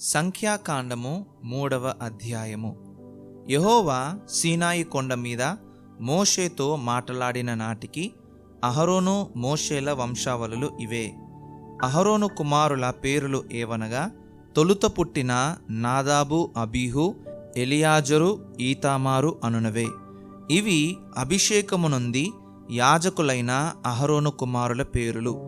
సంఖ్యాకాండము మూడవ అధ్యాయము. యహోవా సీనాయి కొండ మీద మోషేతో మాట్లాడిన నాటికి అహరోను మోషేల వంశావళులు ఇవే. అహరోను కుమారుల పేరులు ఏవనగా తొలుత పుట్టిన నాదాబు అబీహు ఎలియాజరు ఈతామారు అనునవే. ఇవి అభిషేకమునుంది యాజకులైన అహరోను కుమారుల పేరులు.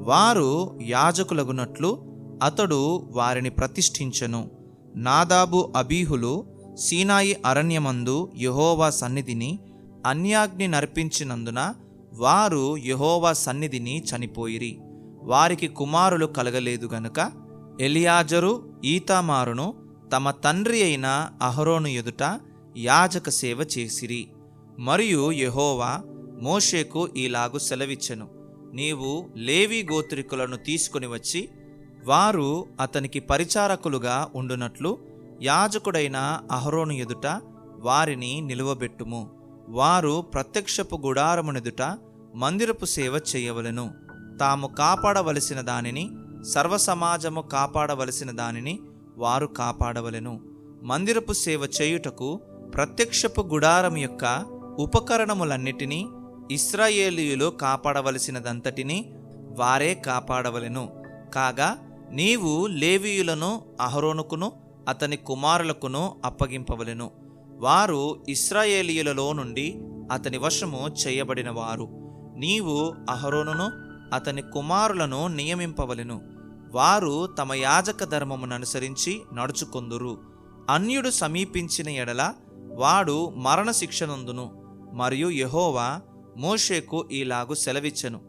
వారు యాజకులగునట్లు అతడు వారిని ప్రతిష్ఠించెను. నాదాబు అబీహులు సీనాయి అరణ్యమందు యెహోవా సన్నిధిని అన్యాగ్ని నర్పించినందున వారు యెహోవా సన్నిధిని చనిపోయిరి. వారికి కుమారులు కలగలేదు గనుక ఎలియాజరు ఈతామారును తమ తండ్రి అయిన అహరోను ఎదుట యాజక సేవ చేసిరి. మరియు యెహోవా మోషేకు ఈలాగు సెలవిచ్చెను. నీవు లేవీ గోత్రికులను తీసుకుని వచ్చి వారు అతనికి పరిచారకులుగా ఉండునట్లు యాజకుడైన అహరోను ఎదుట వారిని నిలువబెట్టుము. వారు ప్రత్యక్షపు గుడారమునెదుట మందిరపు సేవ చేయవలెను. తాము కాపాడవలసిన దానిని సర్వసమాజము కాపాడవలసిన దానిని వారు కాపాడవలెను. మందిరపు సేవ చేయుటకు ప్రత్యక్షపు గుడారం యొక్క ఉపకరణములన్నిటినీ ఇస్రాయేలీయులు కాపాడవలసినదంతటిని వారే కాపాడవలెను. కాగా నీవు లేవీయులను అహరోనుకును అతని కుమారులకును అప్పగింపవలెను. వారు ఇస్రాయేలీయులలో నుండి అతని వశము చేయబడినవారు. నీవు అహరోనును అతని కుమారులను నియమింపవలెను. వారు తమ యాజక ధర్మమును అనుసరించి నడుచుకొందురు. అన్యుడు సమీపించిన ఎడల వాడు మరణశిక్షనందును మరియు యహోవా మోషేకు ఈలాగు సెలవిచ్చెను.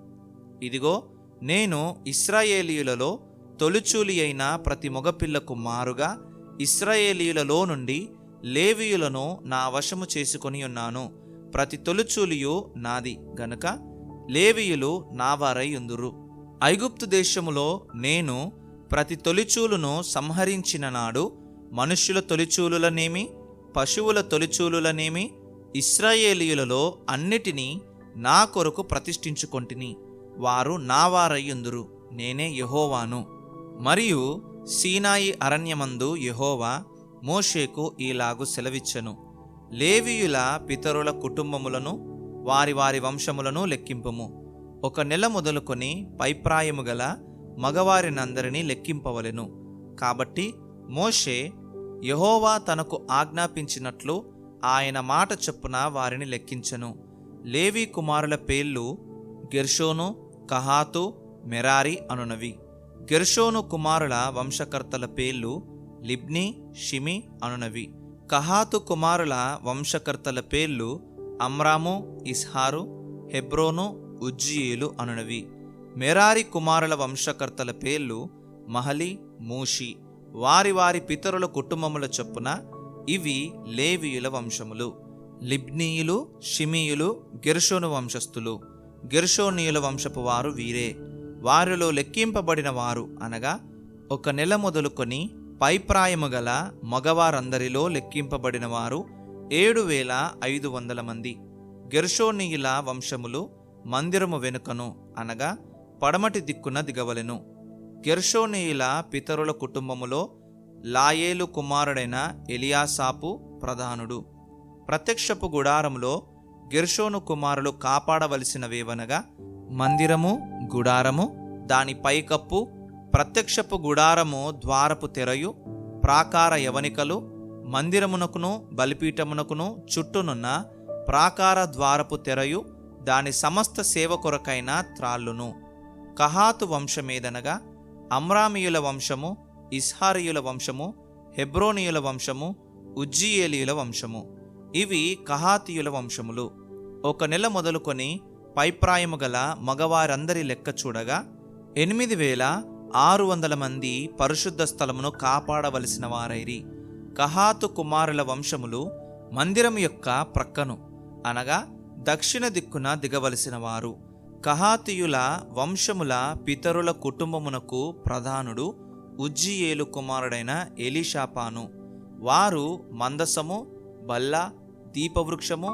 ఇదిగో నేను ఇస్రాయేలీయులలో తొలిచూలి అయిన ప్రతి మగపిల్లకు మారుగా ఇస్రాయేలీయులలో నుండి లేవీయులను నా వశము చేసుకొని ఉన్నాను. ప్రతి తొలిచూలియు నాది గనుక లేవీయులు నావారై ఉందురు. ఐగుప్తు దేశములో నేను ప్రతి తొలిచూలును సంహరించిన నాడు మనుష్యుల తొలిచూలులనేమి పశువుల తొలిచూలులనేమి ఇస్రాయేలీయులలో అన్నిటినీ నా కొరకు ప్రతిష్ఠించుకొంటిని. వారు నావారయ్యుందురు నేనే యహోవాను. మరియు సీనాయి అరణ్యమందు యెహోవా మోషేకు ఈలాగు సెలవిచ్చెను. లేవీయుల పితరుల కుటుంబములను వారి వారి వంశములను లెక్కింపుము. ఒక నెల మొదలుకొని పైప్రాయము గల మగవారినందరినీ లెక్కింపవలెను. కాబట్టి మోషే యెహోవా తనకు ఆజ్ఞాపించినట్లు ఆయన మాట చొప్పున వారిని లెక్కించెను. లేవీ కుమారుల పేర్లు గెర్షోను కహాతు మెరారి అనునవి. గెర్షోను కుమారుల వంశకర్తల పేర్లు లిబ్ని షిమి అనునవి. కహాతు కుమారుల వంశకర్తల పేర్లు అమ్రాము ఇస్హారు హెబ్రోను ఉజ్జీయులు అనునవి. మెరారి కుమారుల వంశకర్తల పేర్లు మహలి మూషి. వారి వారి పితరుల కుటుంబముల చొప్పున ఇవి లేవీయుల వంశములు. లిబ్నీయులు షిమీయులు గెర్షోను వంశస్థులు. గెర్షోనీయుల వంశపు వారు వీరే. వారిలో లెక్కింపబడిన వారు అనగా ఒక నెల మొదలుకొని పైప్రాయము గల మగవారందరిలో లెక్కింపబడిన వారు ఏడు వేల ఐదు వందల మంది. గెర్షోనీయుల వంశములు మందిరము వెనుకను అనగా పడమటి దిక్కున దిగవలెను. గెర్షోనీయుల పితరుల కుటుంబములో లాయేలు కుమారుడైన ఎలియాసాపు ప్రధానుడు. ప్రత్యక్షపు గుడారములో గెర్షోను కుమారులు కాపాడవలసినవేవనగా మందిరము గుడారము దాని పైకప్పు ప్రత్యక్షపు గుడారము ద్వారపు తెరయు ప్రాకార యవనికలు మందిరమునకును బలిపీఠమునకును చుట్టూనున్న ప్రాకార ద్వారపు తెరయు దాని సమస్త సేవ కొరకైన త్రాళ్ళును. కహాతు వంశమేదనగా అమ్రామియుల వంశము ఇస్హారియుల వంశము హెబ్రోనియుల వంశము ఉజ్జియేలియుల వంశము. ఇవి కహాతీయుల వంశములు. ఒక నెల మొదలుకొని పైప్రాయము గల మగవారందరి లెక్క చూడగా ఎనిమిది వేల ఆరు వందల మంది పరిశుద్ధ స్థలమును కాపాడవలసిన వారైరి. కహాతు కుమారుల వంశములు మందిరం యొక్క ప్రక్కను అనగా దక్షిణ దిక్కున దిగవలసిన వారు. కహాతియుల వంశముల పితరుల కుటుంబమునకు ప్రధానుడు ఉజ్జియేలు కుమారుడైన ఎలీషాపాను. వారు మందసము బల్ల దీపవృక్షము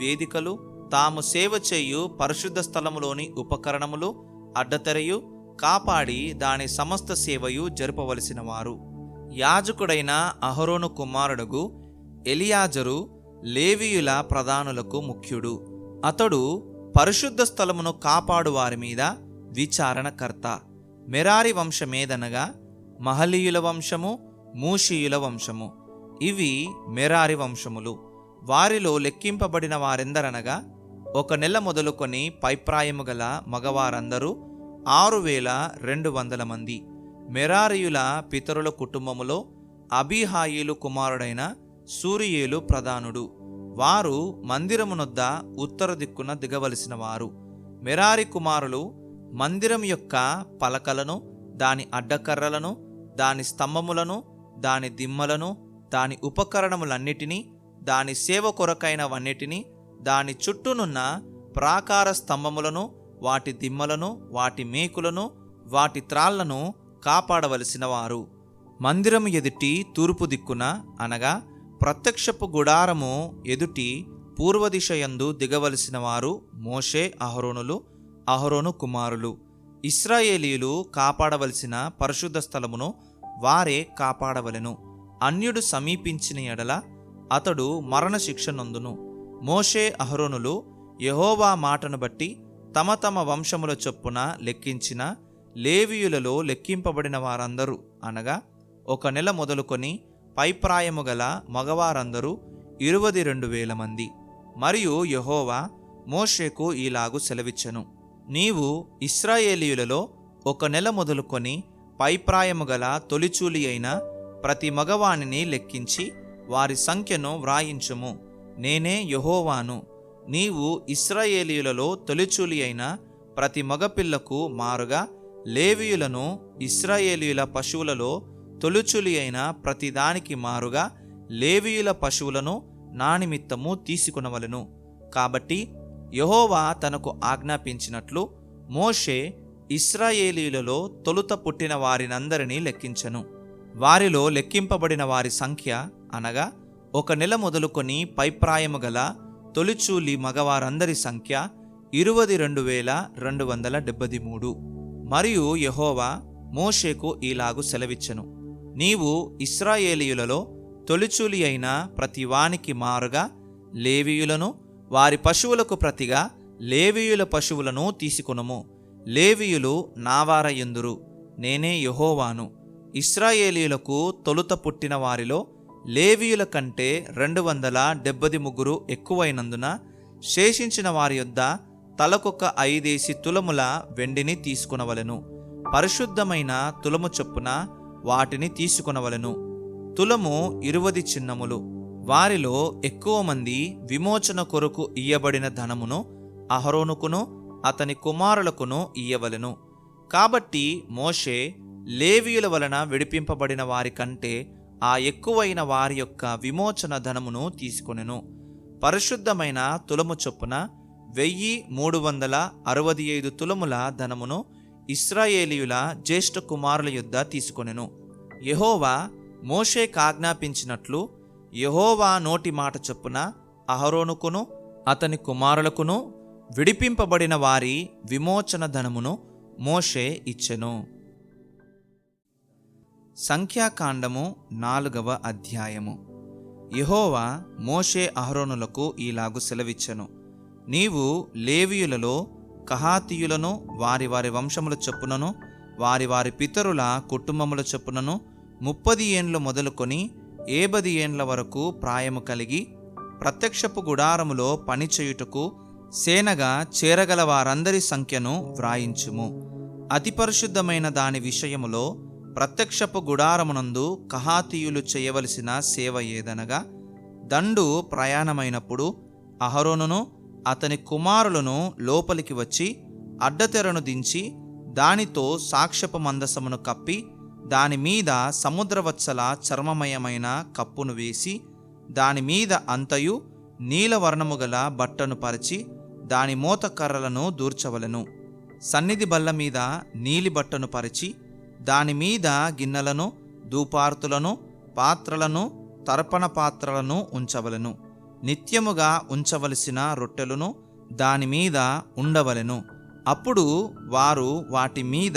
వేదికలు తాము సేవ చేయు పరిశుద్ధ స్థలములోని ఉపకరణములు అడ్డతెరయు కాపాడి దాని సమస్త సేవయు జరుపవలసిన వారు యాజకుడైన అహరోను కుమారుడుగు ఎలియాజరు లేవీయుల ప్రధానులకు ముఖ్యుడు. అతడు పరిశుద్ధ స్థలమును కాపాడు వారి మీద విచారణకర్త. మెరారి వంశమేదనగా మహలీయుల వంశము మూషీయుల వంశము. ఇవి మెరారి వంశములు. వారిలో లెక్కింపబడిన వారెందరనగా ఒక నెల మొదలుకొని పైప్రాయము గల మగవారందరూ ఆరు వేల రెండు వందల మంది. మెరారియుల పితరుల కుటుంబములో అబీహాయిలు కుమారుడైన సూరియేలు ప్రధానుడు. వారు మందిరమునొద్ద ఉత్తర దిక్కున దిగవలసిన వారు. మెరారి కుమారులు మందిరం యొక్క పలకలను దాని అడ్డకర్రలను దాని స్తంభములను దాని దిమ్మలను దాని ఉపకరణములన్నిటినీ దాని సేవ కొరకైనవన్నిటినీ దాని చుట్టూనున్న ప్రాకార స్తంభములను వాటి దిమ్మలను వాటి మేకులను వాటి త్రాళ్ళను కాపాడవలసిన వారు మందిరము ఎదుటి తూర్పు దిక్కున అనగా ప్రత్యక్షపు గుడారము ఎదుటి పూర్వదిశయందు దిగవలసిన వారు మోషే అహరోనులు అహరోను కుమారులు. ఇస్రాయేలీయులు కాపాడవలసిన పరిశుద్ధ స్థలమును వారే కాపాడవలెను. అన్యుడు సమీపించిన ఎడల అతడు మరణశిక్ష నందును. మోషే అహరోనులు యహోవా మాటను బట్టి తమ తమ వంశముల చొప్పున లెక్కించిన లేవీయులలో లెక్కింపబడిన వారందరూ అనగా ఒక నెల మొదలుకొని పైప్రాయము గల మగవారందరూ ఇరువది రెండు వేల మంది. మరియు యహోవా మోషేకు ఈలాగు సెలవిచ్చెను. నీవు ఇస్రాయేలీయులలో ఒక నెల మొదలుకొని పైప్రాయము గల తొలిచూలి అయిన ప్రతి మగవానిని లెక్కించి వారి సంఖ్యను వ్రాయించుము. నేనే యహోవాను. నీవు ఇస్రాయేలీయులలో తొలిచూలి అయిన ప్రతి మగపిల్లకు మారుగా లేవీయులను ఇస్రాయేలీయుల పశువులలో తొలుచులి అయిన ప్రతిదానికి మారుగా లేవీయుల పశువులను నా నిమిత్తము తీసుకునవలను. కాబట్టి యహోవా తనకు ఆజ్ఞాపించినట్లు మోషే ఇస్రాయేలీయులలో తొలుత పుట్టిన వారినందరినీ లెక్కించెను. వారిలో లెక్కింపబడిన వారి సంఖ్య అనగా ఒక నెల మొదలుకొని పైప్రాయము గల తొలిచూలి మగవారందరి సంఖ్య ఇరువది రెండు వేల రెండు వందల డెబ్బది మూడు మరియు యహోవా మోషేకు ఈలాగు సెలవిచ్చెను. నీవు ఇస్రాయేలీయులలో తొలిచూలి అయిన ప్రతి వానికి మారుగా లేవీయులను వారి పశువులకు ప్రతిగా లేవీయుల పశువులను తీసుకునుము. లేవీయులు నావారయందురు నేనే యహోవాను. ఇస్రాయేలీయులకు తొలుత పుట్టిన వారిలో లేవీయుల కంటే రెండు వందల డెబ్బది ముగ్గురు ఎక్కువైనందున శేషించిన వారి యొద్ద తలకొక ఐదేసి తులముల వెండిని తీసుకునవలను. పరిశుద్ధమైన తులము చొప్పున వాటిని తీసుకునవలను. తులము ఇరువది చిన్నములు. వారిలో ఎక్కువ మంది విమోచన కొరకు ఇయ్యబడిన ధనమును అహరోనుకును అతని కుమారులకును ఇయ్యవలెను. కాబట్టి మోషే లేవీయుల వలన విడిపింపబడిన వారి కంటే ఆ ఎక్కువైన వారి యొక్క విమోచన ధనమును తీసుకొనెను. పరిశుద్ధమైన తులము చొప్పున వెయ్యి మూడు వందల అరవది ఐదు తులముల ధనమును ఇస్రాయేలీయుల జ్యేష్ఠ కుమారుల యొద్ద తీసుకొనెను. యహోవా మోషేకు ఆజ్ఞాపించినట్లు యహోవా నోటి మాట చొప్పున అహరోనుకును అతని కుమారులకును విడిపింపబడిన వారి విమోచన ధనమును మోషే ఇచ్చెను. సంఖ్యాకాండము నాలుగవ అధ్యాయము. యహోవా మోషే అహరోనులకు ఈలాగు సెలవిచ్చెను. నీవు లేవియులలో కహాతీయులను వారి వారి వంశముల చొప్పునను వారి వారి పితరుల కుటుంబముల చొప్పునను ముప్పది ఏండ్లు మొదలుకొని ఏబది ఏండ్ల వరకు ప్రాయము కలిగి ప్రత్యక్షపు గుడారములో పనిచేయుటకు సేనగా చేరగల వారందరి సంఖ్యను వ్రాయించుము. అతి పరిశుద్ధమైన దాని విషయములో ప్రత్యక్షపు గుడారమునందు కహాతీయులు చేయవలసిన సేవ ఏదనగా దండు ప్రయాణమైనప్పుడు అహరోనును అతని కుమారులను లోపలికి వచ్చి అడ్డతెరను దించి దానితో సాక్ష్యపు మందసమును కప్పి దాని మీద సముద్రవత్సల చర్మమయమైన కప్పును వేసి దాని మీద అంతయు నీలవర్ణము గల బట్టను పరిచి దాని మూతకర్రలను కర్రలను దూర్చవలెను. సన్నిధి బల్ల మీద నీలి బట్టను పరిచి దాని మీద గిన్నెలను దూపార్తులను పాత్రలను తర్పణ పాత్రలను ఉంచవలెను. నిత్యముగా ఉంచవలసిన రొట్టెలను దాని మీద ఉండవలెను. అప్పుడు వారు వాటి మీద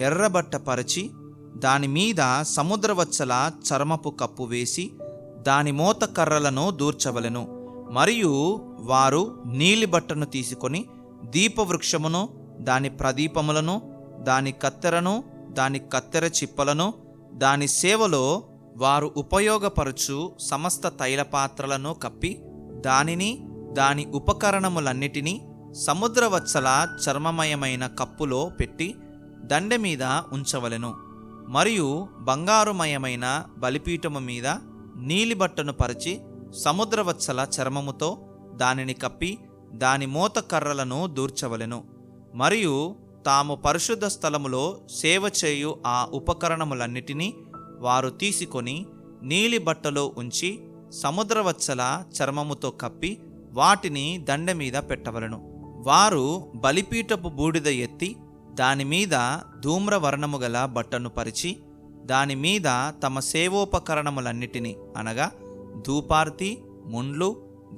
ఎర్రబట్ట పరిచి దాని మీద సముద్రవచ్చల చర్మపు కప్పు వేసి దాని మూత కర్రలను దూర్చవలెను. మరియు వారు నీలి బట్టను తీసుకొని దీపవృక్షమును దాని ప్రదీపములను దాని కత్తెరను దాని కత్తెర చిప్పలను దాని సేవలో వారు ఉపయోగపరచు సమస్త తైల పాత్రలను కప్పి దానిని దాని ఉపకరణములన్నిటినీ సముద్రవత్సల చర్మమయమైన కప్పులో పెట్టి దండె మీద ఉంచవలెను. మరియు బంగారుమయమైన బలిపీఠము మీద నీలి బట్టను పరిచి సముద్రవత్సల చర్మముతో దానిని కప్పి దాని మోత కర్రలను దూర్చవలెను. మరియు తాము పరిశుద్ధ స్థలములో సేవ చేయు ఆ ఉపకరణములన్నిటినీ వారు తీసుకొని నీలి బట్టలో ఉంచి సముద్రవత్సల చర్మముతో కప్పి వాటిని దండ మీద పెట్టవలను. వారు బలిపీఠపు బూడిద ఎత్తి దాని మీద ధూమ్రవర్ణము గల బట్టను పరిచి దాని మీద తమ సేవోపకరణములన్నిటినీ అనగా ధూపార్తి ముండ్లు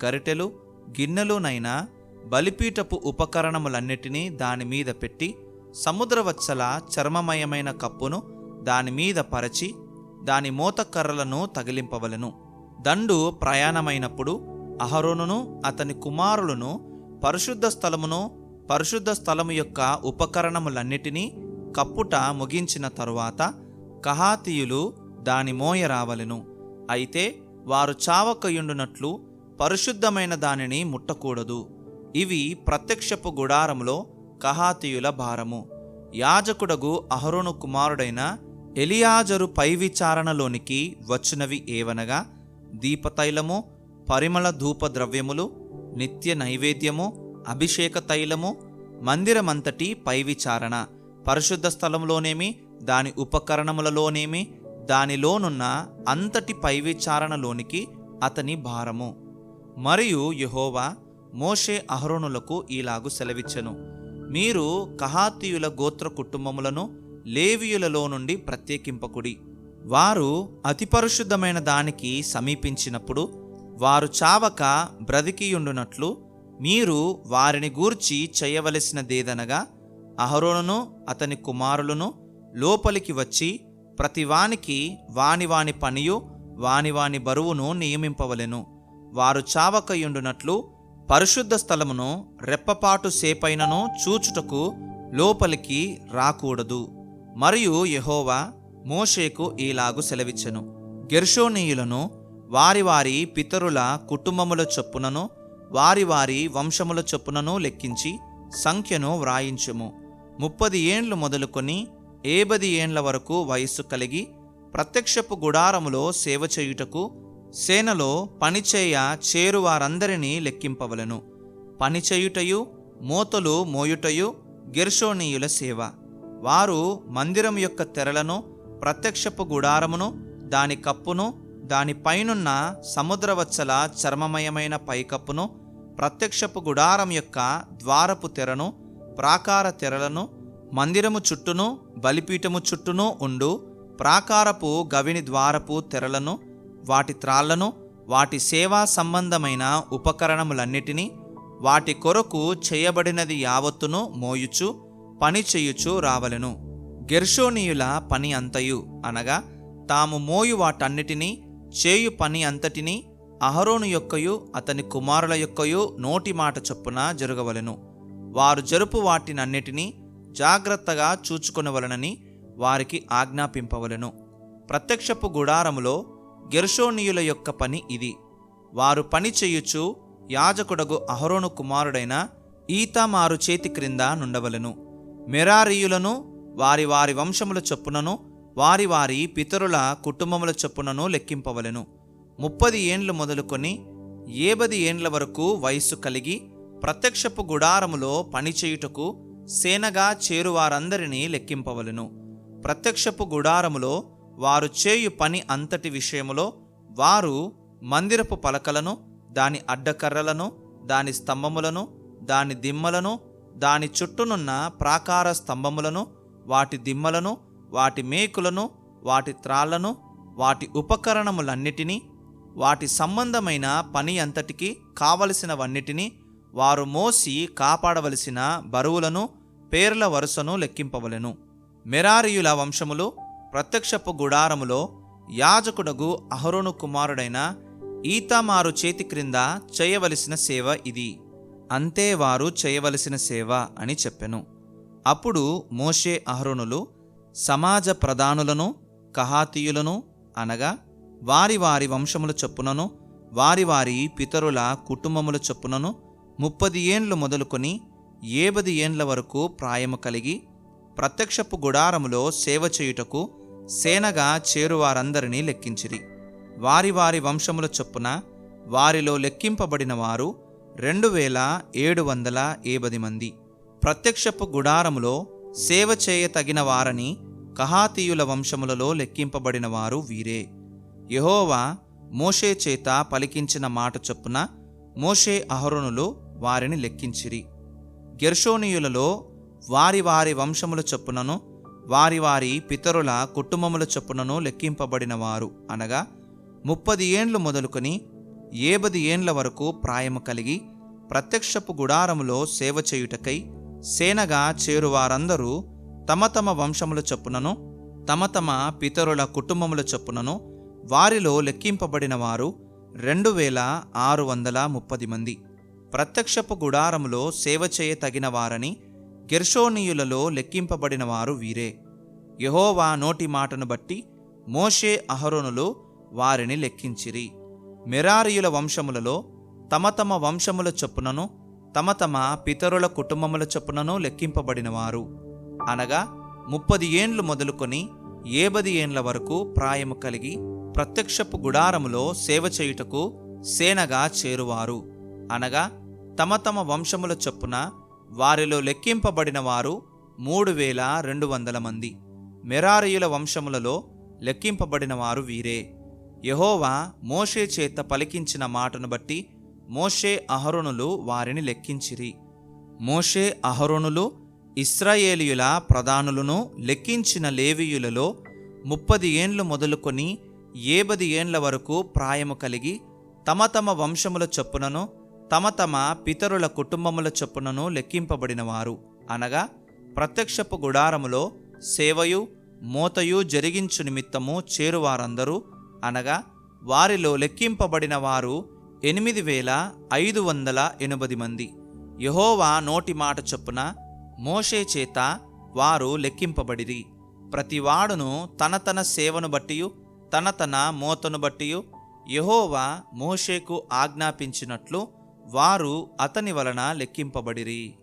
గరిటెలు గిన్నెలునైనా బలిపీఠపు ఉపకరణములన్నిటినీ దాని మీద పెట్టి సముద్రవత్సల చర్మమయమైన కప్పును దాని మీద పరచి దాని మూతకర్రలను తగిలింపవలెను. దండు ప్రయాణమైనప్పుడు అహరోనును అతని కుమారులను పరిశుద్ధ స్థలమును పరిశుద్ధ స్థలము యొక్క ఉపకరణములన్నిటినీ కప్పుట ముగించిన తరువాత కహాతీయులు దాని మోయ రావలను. అయితే వారు చావకయుండునట్లు పరిశుద్ధమైన దానిని ముట్టకూడదు. ఇవి ప్రత్యక్షపు గుడారములో కహాతీయుల భారము. యాజకుడగు అహరోను కుమారుడైన ఎలియాజరు పై విచారణలోనికి వచ్చినవి ఏవనగా దీపతైలము పరిమళ ధూప ద్రవ్యములు నిత్య నైవేద్యము అభిషేక తైలము మందిరమంతటి పై విచారణ. పరిశుద్ధ స్థలంలోనేమి దాని ఉపకరణములలోనేమి దానిలోనున్న అంతటి పై విచారణలోనికి అతని భారము. మరియు యెహోవా మోషే అహరోనులకు ఈలాగు సెలవిచ్చెను. మీరు కహాతీయుల గోత్ర కుటుంబములను లేవియులలో నుండి ప్రత్యేకింపకుడి. వారు అతి పరిశుద్ధమైన దానికి సమీపించినప్పుడు వారు చావక బ్రతికియుండునట్లు మీరు వారిని గూర్చి చేయవలసినదేదనగా అహరోనును అతని కుమారులను లోపలికి వచ్చి ప్రతివానికి వాని వాని పనియు వాని వాని బరువును నియమింపవలెను. వారు చావకయుండునట్లు పరిశుద్ధ స్థలమును రెప్పపాటు సేపైనను చూచుటకు లోపలికి రాకూడదు. మరియు యహోవా మోషేకు ఈలాగు సెలవిచ్చెను. గెర్షోనీయులను వారి వారి పితరుల కుటుంబముల చొప్పునను వారి వారి వంశముల చొప్పునను లెక్కించి సంఖ్యను వ్రాయించుము. ముప్పది ఏండ్లు మొదలుకొని ఏబది ఏండ్ల వరకు వయస్సు కలిగి ప్రత్యక్షపు గుడారములో సేవ చేయుటకు సేనలో పనిచేయ చేరు వారందరినీ లెక్కింపవలెను. పనిచేయుటయు మోతలు మోయుటయు గెర్షోనీయుల సేవ. వారు మందిరం యొక్క తెరలను ప్రత్యక్షపు గుడారమును దాని కప్పును దానిపైనున్న సముద్రవచ్చల సముద్రవత్సల చర్మమయమైన పైకప్పును ప్రత్యక్షపు గుడారం యొక్క ద్వారపు తెరను ప్రాకార తెరలను మందిరము చుట్టూను బలిపీఠము చుట్టూను ఉండు ప్రాకారపు గవిని ద్వారపు తెరలను వాటి త్రాళ్ళను వాటి సేవా సంబంధమైన ఉపకరణములన్నిటినీ వాటి కొరకు చేయబడినది యావత్తును మోయుచు పని చేయుచు రావలెను. గెర్షోనీయుల పని అంతయు అనగా తాము మోయు వాటన్నిటినీ చేయు పని అంతటినీ అహరోను యొక్కయు అతని కుమారుల యొక్కయు నోటి మాట చొప్పున జరగవలెను. వారు జరుపు వాటినన్నిటినీ జాగ్రత్తగా చూచుకొనవలనని వారికి ఆజ్ఞాపింపవలెను. ప్రత్యక్షపు గుడారములో గెర్షోనీయుల యొక్క పని ఇది. వారు పని చేయుచు యాజకుడగు అహరోను కుమారుడైన ఈతమారు చేతి క్రింద నుండవలెను. మెరారీయులను వారి వారి వంశముల చొప్పునను వారి వారి పితరుల కుటుంబముల చొప్పునను లెక్కింపవలెను. ముప్పది ఏండ్లు మొదలుకొని ఏబది ఏండ్ల వరకు వయస్సు కలిగి ప్రత్యక్షపు గుడారములో పనిచేయుటకు సేనగా చేరువారందరినీ లెక్కింపవలెను. ప్రత్యక్షపు గుడారములో వారు చేయు పని అంతటి విషయములో వారు మందిరపు పలకలను దాని అడ్డకర్రలను దాని స్తంభములను దాని దిమ్మలను దాని చుట్టూనున్న ప్రాకార స్తంభములను వాటి దిమ్మలను వాటి మేకులను వాటి త్రాళ్ళను వాటి ఉపకరణములన్నిటినీ వాటి సంబంధమైన పని అంతటికి కావలసినవన్నిటినీ వారు మోసి కాపాడవలసిన బరువులను పేర్ల వరుసను లెక్కింపవలెను. మెరారియుల వంశములు ప్రత్యక్షపు గుడారములో యాజకుడగు అహరోను కుమారుడైన ఈతామారు చేతి క్రింద చేయవలసిన సేవ ఇది. అంతే వారు చేయవలసిన సేవ అని చెప్పెను. అప్పుడు మోషే అహరోనులు సమాజ ప్రధానులను కహాతీయులను అనగా వారి వారి వంశముల చొప్పునను వారి వారి పితరుల కుటుంబముల చొప్పునను ముప్పది ఏండ్లు మొదలుకొని ఏబది ఏండ్ల వరకు ప్రాయము కలిగి ప్రత్యక్షపు గుడారములో సేవ చేయుటకు సేనగా చేరువారందరినీ లెక్కించిరి. వారి వారి వంశముల చొప్పున వారిలో లెక్కింపబడిన వారు రెండు వేల ఏడు వందల ఏబది మంది. ప్రత్యక్షపు గుడారములో సేవ చేయతగిన వారని కహాతీయుల వంశములలో లెక్కింపబడిన వారు వీరే. యెహోవా మోషే చేత పలికించిన మాట చొప్పున మోషే అహరోనులు వారిని లెక్కించిరి. గెర్షోనీయులలో వారి వారి వంశముల చొప్పునను వారి వారి పితరుల కుటుంబముల చొప్పునను లెక్కింపబడిన వారు అనగా ముప్పది ఏండ్లు మొదలుకొని ఏబది ఏండ్ల వరకు ప్రాయము కలిగి ప్రత్యక్షపు గుడారములో సేవ చేయుటకై సేనగా చేరువారందరూ తమ తమ వంశముల చొప్పునను తమ తమ పితరుల కుటుంబముల చొప్పునను వారిలో లెక్కింపబడిన వారు రెండు వేల ఆరు వందల ముప్పది మంది. ప్రత్యక్షపు గుడారములో సేవ చేయ తగిన వారని గెర్షోనీయులలో లెక్కింపబడిన వారు వీరే. యెహోవా నోటి మాటను బట్టి మోషే అహరోనులు వారిని లెక్కించిరి. మెరారియుల వంశములలో తమ తమ వంశముల చొప్పునను తమ తమ పితరుల కుటుంబముల చొప్పునను లెక్కింపబడినవారు. అనగా ముప్పది ఏండ్లు మొదలుకొని ఏబది ఏండ్ల వరకు ప్రాయము కలిగి ప్రత్యక్షపు గుడారములో సేవ చేయుటకు సేనగా చేరువారు. అనగా తమ తమ వంశముల చొప్పున వారిలో లెక్కింపబడిన వారు మూడు వేల రెండు వందల మంది. మెరారియుల వంశములలో లెక్కింపబడిన వారు వీరే. యహోవా మోషే చేత పలికించిన మాటను బట్టి మోషే అహరోనులు వారిని లెక్కించిరి. మోషే అహరోనులు ఇస్రాయేలియుల ప్రధానులను లెక్కించిన లేవీయులలో ముప్పది ఏండ్లు మొదలుకొని ఏబది ఏండ్ల వరకు ప్రాయము కలిగి తమ తమ వంశముల చొప్పునను తమ తమ పితరుల కుటుంబముల చొప్పునను లెక్కింపబడిన వారు అనగా ప్రత్యక్షపు గుడారములో సేవయు మోతయు జరిగించు నిమిత్తము చేరువారందరూ అనగా వారిలో లెక్కింపబడిన వారు ఎనిమిది వేల ఐదు వందల ఎనిమిది మంది. యహోవా నోటి మాట చొప్పున మోషే చేత వారు లెక్కింపబడిరి. ప్రతివాడును తన తన సేవను బట్టియు తన తన మోతను బట్టియు యహోవా మోషేకు ఆజ్ఞాపించినట్లు వారు అతని వలన లెక్కింపబడిరి.